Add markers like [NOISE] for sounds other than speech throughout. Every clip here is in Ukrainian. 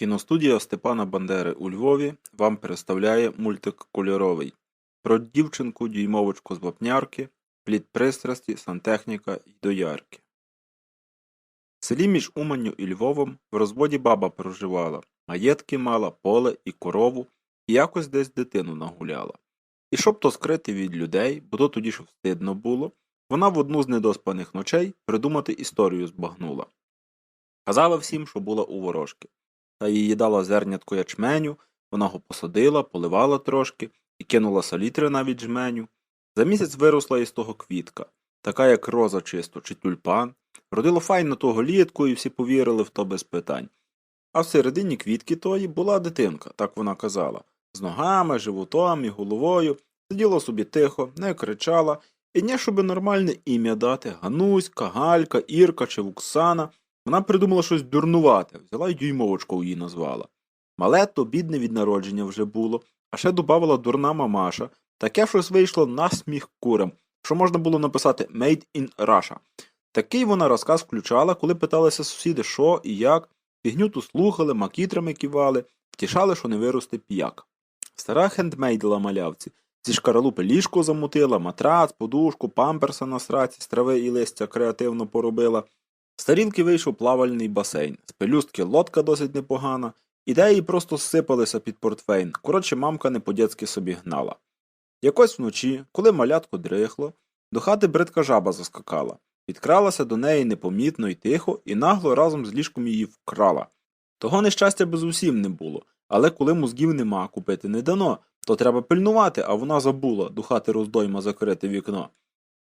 Кіностудія Степана Бандери у Львові вам представляє мультик кольоровий про дівчинку дюймовочку з вапнярки, плід пристрасті, сантехніка й доярки. В селі між Уманню і Львовом в розводі баба проживала, маєтки мала, поле і корову, і якось десь дитину нагуляла. І щоб то скрити від людей, бо то тоді ж встидно було, вона в одну з недоспаних ночей придумати історію збагнула. Казала всім, що була у ворожки та їй дала зернятко ячменю, вона го посадила, поливала трошки і кинула салітри навіть жменю. За місяць виросла із того квітка, така як роза чисто чи тюльпан. Родило файно того літку, і всі повірили в то без питань. А всередині квітки тої була дитинка, так вона казала, з ногами, животом і головою, сиділа собі тихо, не кричала, і не щоби нормальне ім'я дати Гануська, Галька, Ірка чи Вуксана. Вона придумала щось дурнувате, взяла й дюймовочку її назвала. Мале то бідне від народження вже було, а ще добавила дурна мамаша, таке щось вийшло на сміх курам, що можна було написати Made in Russia. Такий вона розказ включала, коли питалися сусіди, що і як, фігню ту слухали, макітрами кивали, втішали, що не виросте п'як. Стара хендмейдила малявці, зі шкаралупи ліжко замутила, матрац, подушку, памперса на сраці, з трави і листя креативно поробила. З тарілки вийшов плавальний басейн, з пелюстки лодка досить непогана, ідеї просто зсипалися під портфейн, коротше, мамка не по-дєцьки собі гнала. Якось вночі, коли малятко дрихло, до хати бридка жаба заскакала, підкралася до неї непомітно й тихо, і нагло разом з ліжком її вкрала. Того нещастя без усім не було, але коли мозгів нема, купити не дано, то треба пильнувати, а вона забула до хати роздойма закрити вікно.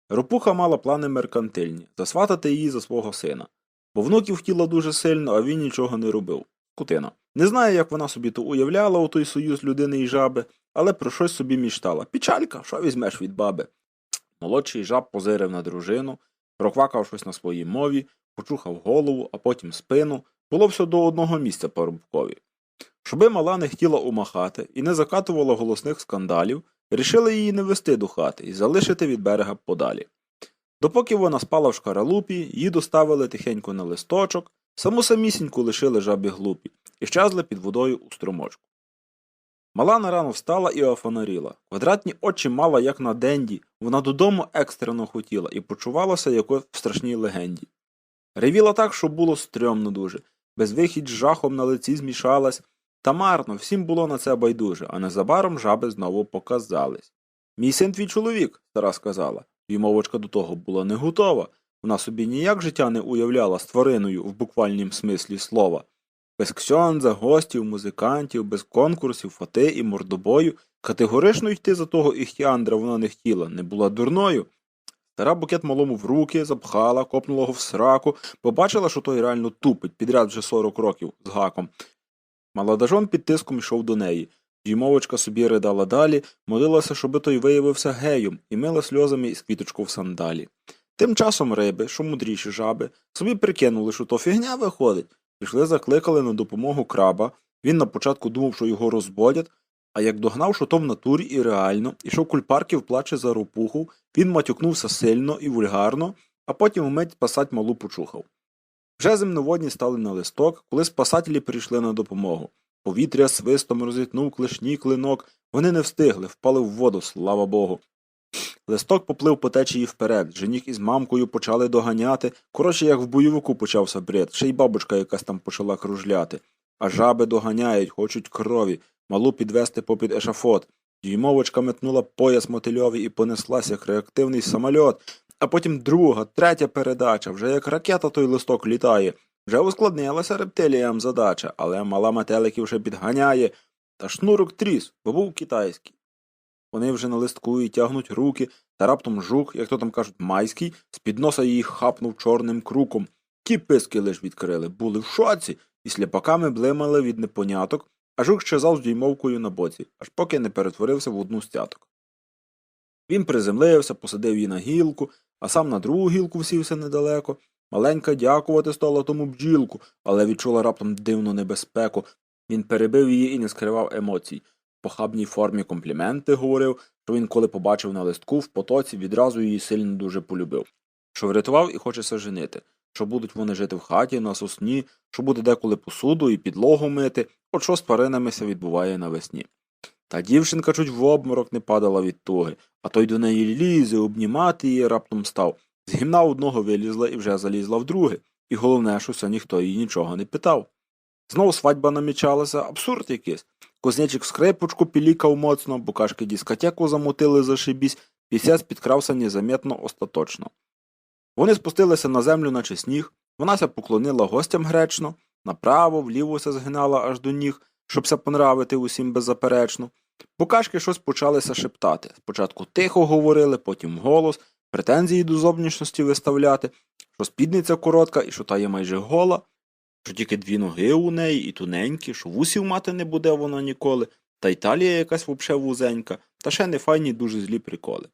Ропуха мала плани меркантильні засватати її за свого сина, бо внуків хотіла дуже сильно, а він нічого не робив. Кутина. Не знаю, як вона собі то уявляла у той союз людини і жаби, але про щось собі міштала. Пічалька, що візьмеш від баби? [TSK] Молодший жаб позирив на дружину, проквакав щось на своїй мові, почухав голову, а потім спину. Було все до одного місця парубкові. Щоби мала не хотіла умахати і не закатувала голосних скандалів, Рішили її не вести до хати і залишити від берега подалі. Допоки вона спала в шкаралупі, її доставили тихенько на листочок, саму самісіньку лишили жабі глупі і щезли під водою у струмочку. Мала нарано встала і офонаріла. Квадратні очі мала, як на денді, вона додому екстрено хотіла і почувалася якось в страшній легенді. Ревіла так, що було стрьомно дуже, безвихідь з жахом на лиці змішалась, та марно, всім було на це байдуже, а незабаром жаби знову показались. Мій син твій чоловік, стара сказала. Ймовочка до того була не готова. Вона собі ніяк життя не уявляла з твариною в буквальнім смислі слова. Без ксьонза, гостів, музикантів, без конкурсів, фати і мордобою. Категорично йти за того іхтіандра вона не хотіла, не була дурною. Стара букет малому в руки, запхала, копнула його в сраку, побачила, що той реально тупить, підряд вже сорок років з гаком. Молодожон під тиском йшов до неї. Дюймовочка собі ридала далі, молилася, щоби той виявився геєм, і мила сльозами із квіточку в сандалі. Тим часом риби, що мудріші жаби, собі прикинули, що то фігня виходить. Пішли, закликали на допомогу краба. Він на початку думав, що його розбодять, а як догнав, що то в натурі і реально, і що кульпарків плаче за ропуху, він матюкнувся сильно і вульгарно, а потім вмить спасать малу почухав. Вже земноводні стали на листок, коли спасателі прийшли на допомогу. Повітря свистом розітнув клешні клинок, вони не встигли, впали в воду, слава Богу. Листок поплив по течії вперед, жених із мамкою почали доганяти, коротше, як в бойовику почався бред, ще й бабушка якась там почала кружляти. А жаби доганяють, хочуть крові, малу підвести попід ешафот. Дюймовочка метнула пояс мотильові і понеслась, як реактивний самольот, а потім друга, третя передача, вже як ракета той листок літає. Вже ускладнилася рептиліям задача, але мала метеликів вже підганяє. Та шнурок тріс, бо був китайський. Вони вже на листку і тягнуть руки, та раптом жук, як то там кажуть, майський, з під носа її хапнув чорним круком. Ті писки лиш відкрили, були в шоці, і сліпаками блимали від непоняток, а жук щезав з дюймовкою на боці, аж поки не перетворився в одну стяток. Він приземлився, посадив її на гілку, а сам на другу гілку всівся недалеко. Маленька дякувати стала тому бджілку, але відчула раптом дивну небезпеку. Він перебив її і не скривав емоцій. В похабній формі компліменти говорив, що він, коли побачив на листку в потоці, відразу її сильно дуже полюбив, що врятував і хочеться женити. що будуть вони жити в хаті, на сосні, що буде деколи посуду і підлогу мити, от що з тваринами відбуває навесні. Та дівчинка чуть в обморок не падала від туги, а той до неї лізе, обнімати її раптом став. З гімна одного вилізла і вже залізла в друге, і головне, що ся ніхто її нічого не питав. Знов свадьба намічалася, абсурд якийсь. Кузнечик скрипочку пілікав моцно, букашки дискотеку замотили зашибісь, пісець підкрався незаметно остаточно. Вони спустилися на землю, наче сніг, вона ся поклонила гостям гречно, направо, вліво згинала аж до ніг, щоб ся понравити усім беззаперечно. Букашки щось почалися шептати. Спочатку тихо говорили, потім голос, претензії до зовнішності виставляти, що спідниця коротка і що та є майже гола, що тільки дві ноги у неї і туненькі, що вусів мати не буде вона ніколи, та й талія якась вовше вузенька, та ще не файні дуже злі приколи.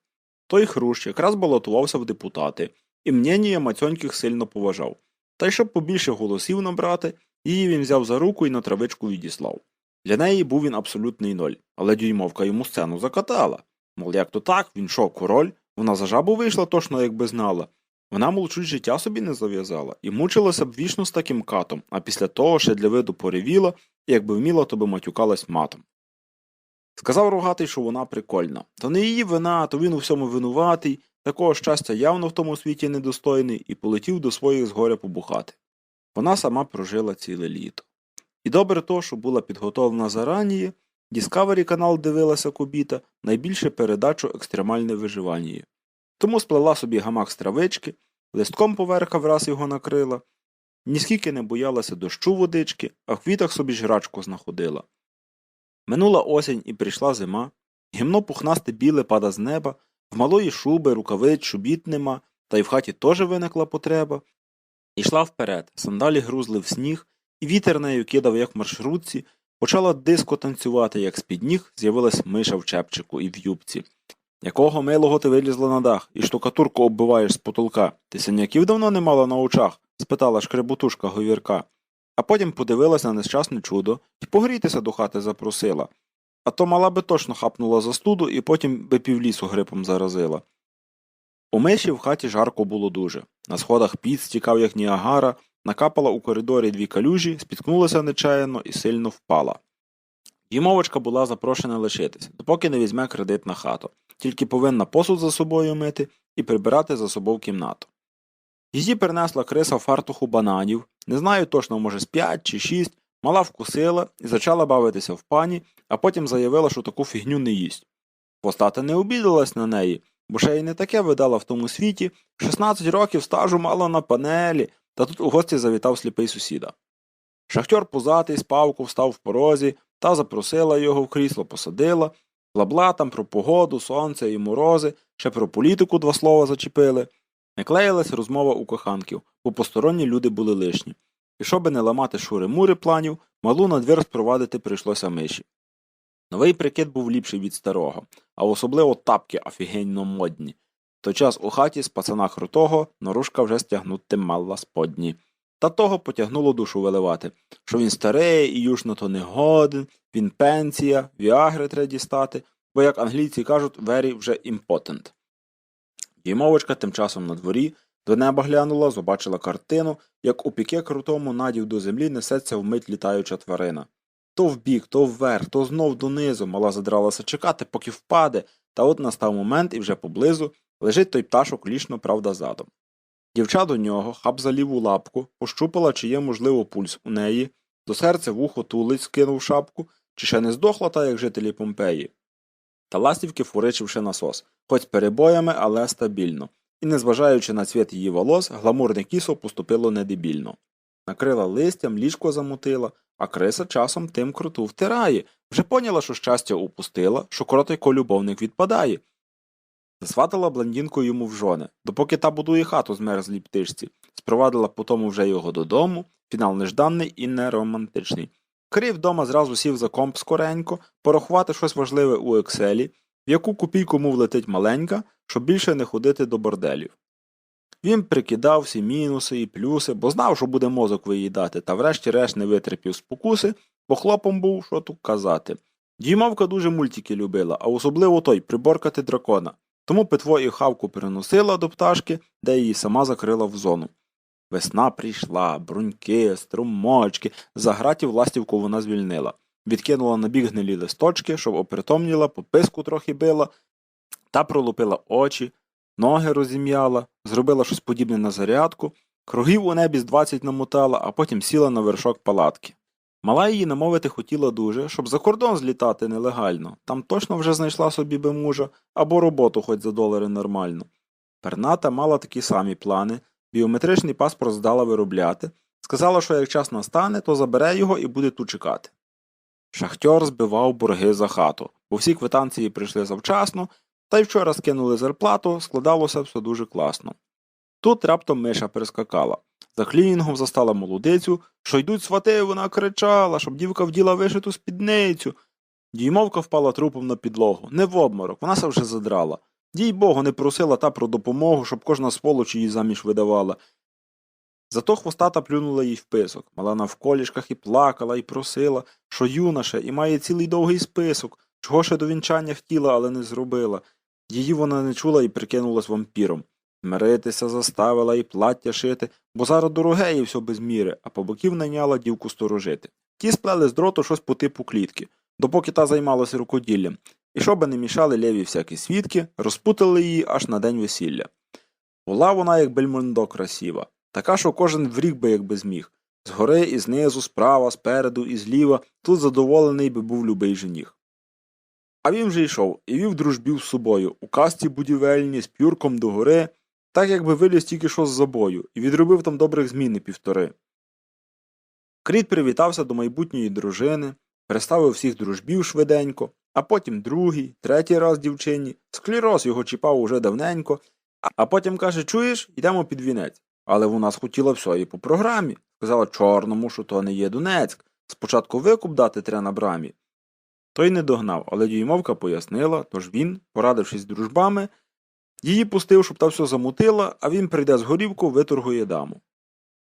Той хрущ якраз балотувався в депутати, і мнення мацьоньких сильно поважав. Та й щоб побільше голосів набрати, її він взяв за руку і на травичку відіслав. Для неї був він абсолютний ноль, але дюймовка йому сцену закатала. Мол, як то так, він що, король, вона за жабу вийшла точно, якби знала. Вона, мол, чуть життя собі не зав'язала і мучилася б вічно з таким катом, а після того ще для виду поревіла, і якби вміла, то би матюкалась матом. Сказав рогатий, що вона прикольна. То не її вина, то він у всьому винуватий, такого щастя явно в тому світі недостойний, і полетів до своїх згоря побухати. Вона сама прожила ціле літо. І добре то, що була підготовлена зараніє, Discovery канал дивилася кобіта, найбільше передачу екстремальне виживання. Тому сплела собі гамак з травички, листком поверха враз його накрила, ніскільки не боялася дощу водички, а в квітах собі жрачку знаходила. Минула осінь і прийшла зима, гімно пухнасте біле пада з неба, в малої шуби, рукавиць, чобіт нема, та й в хаті теж виникла потреба. Ішла вперед, сандалі грузли в сніг, і вітер нею кидав, як в маршрутці, почала диско танцювати, як з-під ніг з'явилась миша в чепчику і в юбці. Якого милого ти вилізла на дах і штукатурку оббиваєш з потолка? Ти синяків давно не мала на очах? спитала шкребутушка говірка. А потім подивилась на нещасне чудо і погрітися до хати запросила. А то мала би точно хапнула за студу і потім би півлісу грипом заразила. У миші в хаті жарко було дуже. На сходах піт стікав, як ніагара, накапала у коридорі дві калюжі, спіткнулася нечаянно і сильно впала. Дімовочка була запрошена лишитись, допоки не візьме кредит на хату, тільки повинна посуд за собою мити і прибирати за собою кімнату. Її принесла криса в фартуху бананів, не знаю точно, може з п'ять чи шість, мала вкусила і почала бавитися в пані, а потім заявила, що таку фігню не їсть. Постата не обідалась на неї, бо ще й не таке видала в тому світі, 16 років стажу мала на панелі, та тут у гості завітав сліпий сусіда. Шахтьор пузатий з павку встав в порозі та запросила його в крісло, посадила, бла там про погоду, сонце і морози, ще про політику два слова зачепили. Не клеїлась розмова у коханків, бо посторонні люди були лишні. І щоби не ламати шури-мури планів, малу на двір спровадити прийшлося миші. Новий прикид був ліпший від старого, а особливо тапки офігенно модні. В той час у хаті з пацана крутого норушка вже стягнути мала сподні. Та того потягнуло душу виливати, що він старий і юж на то не годен, він пенсія, віагри треба дістати, бо, як англійці кажуть, very вже імпотент. Дімовочка тим часом на дворі до неба глянула, побачила картину, як у піке крутому надів до землі несеться вмить літаюча тварина. То вбік, то вверх, то знов донизу, мала задралася чекати, поки впаде, та от настав момент і вже поблизу лежить той пташок лішно, правда, задом. Дівча до нього, хап за ліву лапку, пощупала, чи є, можливо, пульс у неї, до серця вухо тулить, скинув шапку, чи ще не здохла та, як жителі Помпеї. Та ластівки фуричивши насос, хоч перебоями, але стабільно, і, незважаючи на цвіт її волос, гламурне кісо поступило недебільно. Накрила листям, ліжко замутила, а криса часом тим круту втирає, вже поняла, що щастя упустила, що коротко любовник відпадає. Засватала блондинку йому в жони, допоки та будує хату з мерзлій птичці, спровадила потому вже його додому, фінал нежданий і неромантичний. Крив вдома зразу сів за комп скоренько, порахувати щось важливе у екселі, в яку копійку мов летить маленька, щоб більше не ходити до борделів. Він прикидав всі мінуси і плюси, бо знав, що буде мозок виїдати, та врешті-решт не витерпів спокуси, бо хлопом був, що тут казати. Діймовка дуже мультики любила, а особливо той приборкати дракона. Тому питво і хавку переносила до пташки, де її сама закрила в зону. Весна прийшла, бруньки, струмочки, за гратів ластівку вона звільнила. Відкинула на бік гнилі листочки, щоб опритомніла, по писку трохи била, та пролупила очі, ноги розім'яла, зробила щось подібне на зарядку, кругів у небі з двадцять намотала, а потім сіла на вершок палатки. Мала її намовити хотіла дуже, щоб за кордон злітати нелегально, там точно вже знайшла собі би мужа або роботу хоч за долари нормально. Перната мала такі самі плани, біометричний паспорт здала виробляти, сказала, що як час настане, то забере його і буде тут чекати. Шахтьор збивав борги за хату, бо всі квитанції прийшли завчасно, та й вчора скинули зарплату, складалося все дуже класно. Тут раптом миша перескакала. За клінінгом застала молодицю, що йдуть свати, вона кричала, щоб дівка вділа вишиту спідницю. Діймовка впала трупом на підлогу, не в обморок, вона се вже задрала. Дій Богу, не просила та про допомогу, щоб кожна сволоч її заміж видавала. Зато хвостата плюнула їй в писок, мала навколішках і плакала, і просила, що юнаша, і має цілий довгий список, чого ще до вінчання хотіла, але не зробила. Її вона не чула і прикинулась вампіром. Миритися заставила і плаття шити, бо зараз дороге і все без міри, а по боків найняла дівку сторожити. Ті сплели з дроту щось по типу клітки, допоки та займалася рукоділлям, і щоби не мішали леві всякі свідки, розпутали її аж на день весілля. Була вона, як бельмондо, красива, така, що кожен врік би якби зміг. Згори і знизу, справа, спереду і зліва, тут задоволений би був любий жених. А він вже йшов і вів дружбів з собою, у касті будівельні, з пюрком до гори, так якби виліз тільки що з забою, і відробив там добрих зміни півтори. Кріт привітався до майбутньої дружини, представив всіх дружбів швиденько, а потім другий, третій раз дівчині, склероз його чіпав уже давненько, а потім каже Чуєш, йдемо під вінець. Але вона схотіла все і по програмі. Сказала чорному, що то не є Донецьк. Спочатку викуп дати треба на брамі. Той не догнав, але дюймовка пояснила, тож він, порадившись з дружбами, її пустив, щоб та все замутила, а він прийде з горівку, виторгує даму.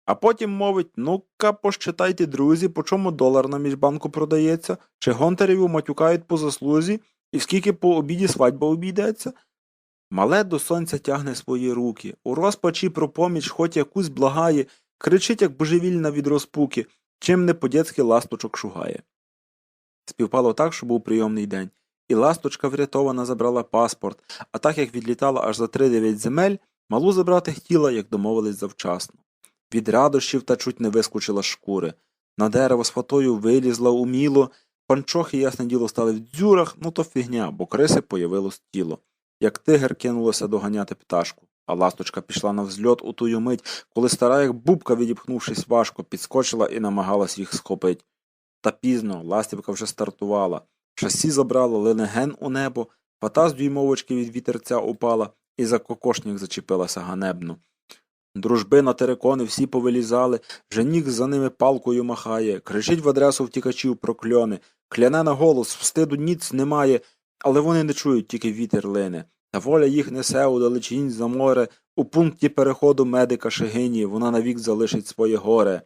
А потім мовить ну-ка, посчитайте, друзі, по чому долар на міжбанку продається, чи гонтареву матюкають по заслузі, і скільки по обіді свадьба обійдеться. Мале до сонця тягне свої руки, у розпачі про поміч хоч якусь благає, кричить, як божевільна від розпуки, чим не по-дєцьки ласточок шугає. Співпало так, що був прийомний день, і ласточка врятована забрала паспорт, а так як відлітала аж за три-дев'ять земель, малу забрати хотіла, як домовились завчасно. Від радощів та чуть не вискочила шкури. На дерево з фатою вилізла уміло, панчохи, ясне діло, стали в дзюрах, ну то фігня, бо криси появилось тіло. Як тигр кинулося доганяти пташку, а ласточка пішла на взльот у тую мить, коли стара, як бубка, відіпхнувшись важко, підскочила і намагалась їх схопить. Та пізно ластівка вже стартувала. Шасі забрала ленеген у небо, фата з дюймовочки від вітерця упала і за кокошник зачепилася ганебно. Дружби на терикони всі повилізали, жених за ними палкою махає, кричить в адресу втікачів прокльони, кляне на голос, встиду ніц немає, але вони не чують, тільки вітер лине. Та воля їх несе у далечінь за море, у пункті переходу медика Шегині вона навік залишить своє горе.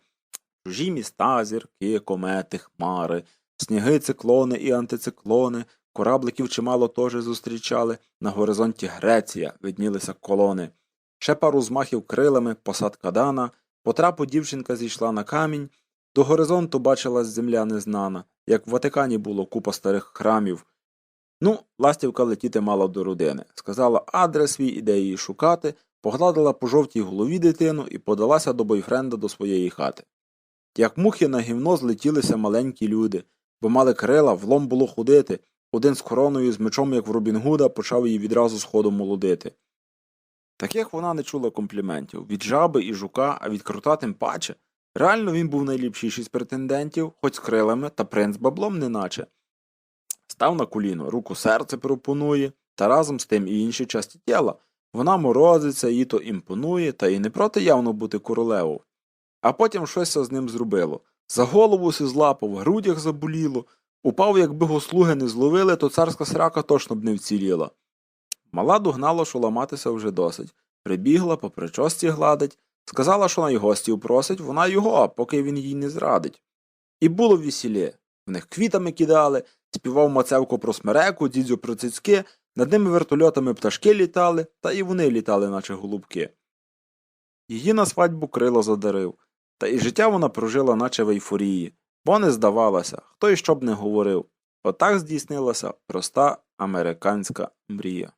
Чужі міста, зірки, комети, хмари, сніги, циклони і антициклони, корабликів чимало теж зустрічали, на горизонті Греція виднілися колони. Ще пару змахів крилами, посадка дана, по трапу дівчинка зійшла на камінь, до горизонту бачилась земля незнана, як в Ватикані було купа старих храмів. Ну, ластівка летіти мала до родини, сказала адрес свій іде її шукати, погладила по жовтій голові дитину і подалася до бойфренда до своєї хати. Як мухи на гівно злетілися маленькі люди, бо мали крила, влом було ходити, один з короною з мечом, як в Робін Гуда, почав її відразу сходу молодити. Таких вона не чула компліментів від жаби і жука, а від крута тим паче. Реально він був найліпшіший з претендентів, хоч з крилами, та принц баблом неначе. Став на коліно, руку серце пропонує, та разом з тим і інші часті тіла. Вона морозиться, їй то імпонує, та і не проти явно бути королевою. А потім щось з ним зробило. За голову си злапав, в грудях заболіло. Упав, якби го слуги не зловили, то царська срака точно б не вціліла. Мала догнала, що ламатися вже досить. Прибігла, по причості гладить, сказала, що найгостів просить, вона його, поки він їй не зрадить. І було весілє. В них квітами кидали, співав Мацевко про смереку, дідзю про цицьки, над ними вертольотами пташки літали, та і вони літали, наче голубки. Її на свадьбу крило задарив, та і життя вона прожила наче в ейфорії, бо не здавалася, хто й що б не говорив. Отак здійснилася проста американська мрія.